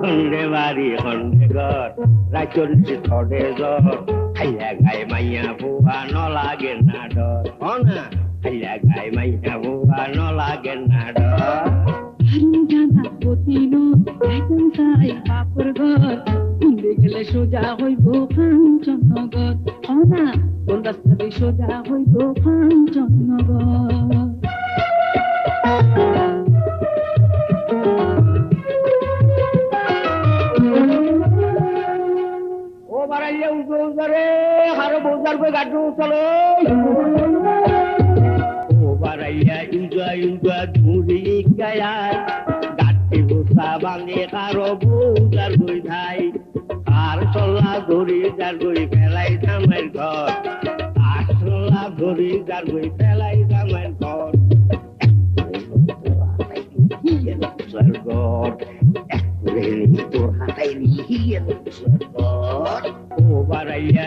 খন্ডে বাড়ি খন্ডে ঘর রাচলছি থডে জ্বর। খাইয়া গাই মাইয়া বুয়া ন লাগে না ডর। না খাইয়া গাই মাইয়া বুয়া ন লাগে না একদম সাই বাপুর ঘর। কুন্দে গেলে সোজা হইব কাঞ্চনগর অনা কোন রাস্তা দিয়ে সোজা হইব কাঞ্চনগর ও বাড়াইয়া উঠো উঠরে হারো বৌদার কই গাড়ু চলো। ও বাড়াইয়া ইউজা ইউজা ধুরি গায়াই বসা ভাঙে কারও বৌদার কই ভাই আর চল্লা ধরি যার কই ফেলাই জামাইর ঘর আর চল্লা ধরি যার কই ফেলাই জামাইর ঘর হাতাই নিহিয়ে স্বর্গত ও বাড়াইয়া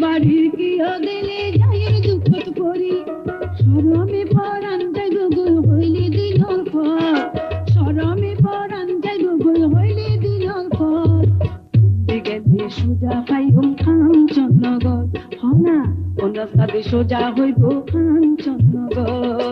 বাড়ির কি দিলে যাই দুঃখত করি। সরমে পরান যাই গুগল হইলে দিনর পর সরমে পরান যাই গুগল হইলে দিনর পর গেলে সোজা পাইব কাঞ্চনগর হনা, কোন রাস্তাতে সোজা হইব কাঞ্চনগর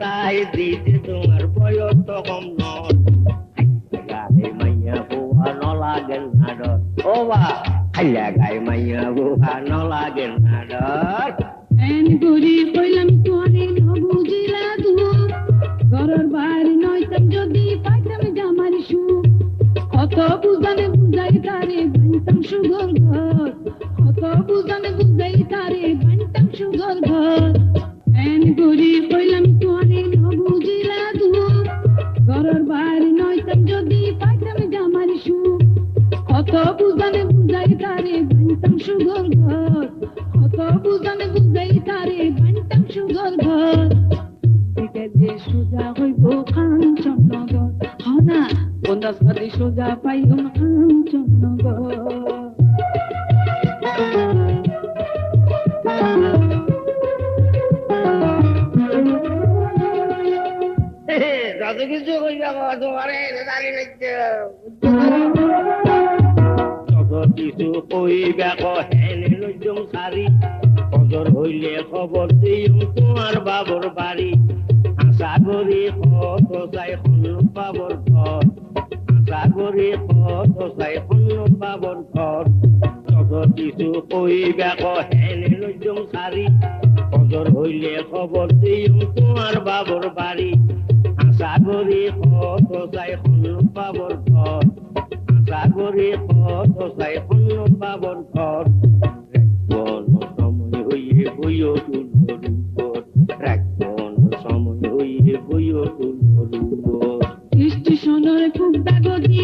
তাই দিতে তোমার বয়স তো কম নয়। গায়ে মাইয়া বুহা নলাগেন লাগেন না ডর ও বা, খাইয়া গায়ে মাইয়া বুহা নলাগেন লাগেন না এন গুরি কইলাম তোরে বুঝানে বুঝাই তারে বানতাম সুগর ঘর। কত বুঝানে বুঝাই তারে বানতাম সুগর ঘর। যে সোজা হইব কাঞ্চনগর হনা কোন রাস্তাতে সোজা পাইব কাঞ্চনগর যত কিছু কই যাব তোমারে দাঁড়িয়ে কিছু কইবা কহেনে লজ্জম সারি। অজর হইলে খবর দিও তোমার বাবর বাড়ি। আশা করি কত চাই সন্ন পাবর ঘর। আশা করি কত চাই সন্ন পাবর ঘর। যত কিছু কইবা কহেনে লজ্জম সারি। অজর হইলে খবর দিও তোমার বাবর বাড়ি। আশা করি কত চাই সন্ন পাবর ঘর। করি চাই সন্ন পাবর ঘর রাখবন সময় হইয়ে বইও তুল রূপর রাখবন সময় হইয়ে বইও তুল রূপর স্টেশনের খুব দাগদি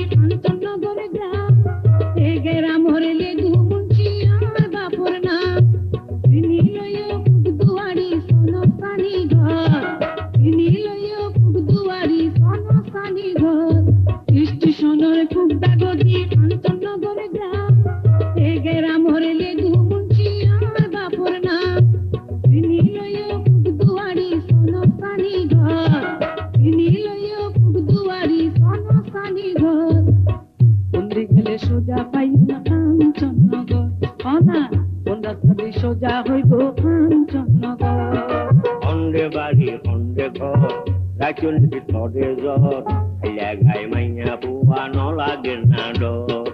কোন রাস্তা দিয়ে সোজা হইব কাঞ্চননগর খন্ডে বাড়ি খন্ডে ঘর রাখুন ভিতরে জ্বর খাইয়া গাই মাইয়া বুয়া ন লাগে না ডর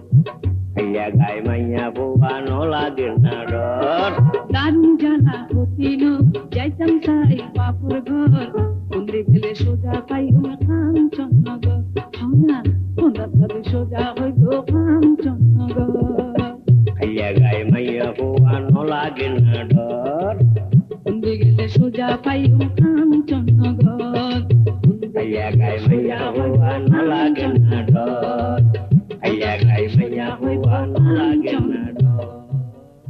খাইয়া গাই মাইয়া বুয়া ন লাগে না ডর দারুণ জ্বালা হতিল যাইতাম সাই বাপুর ঘর বন্দি গেলে সোজা পাইব না কাঞ্চননগর অনা কোন রাস্তা দিয়ে সোজা হইব কাঞ্চননগর జగయమయ్యకు అన్నులాగినడు ఉందిగిలి సుజా పయ్యం కాంచన్నగ జగయమయ్యకు అన్నులాగిన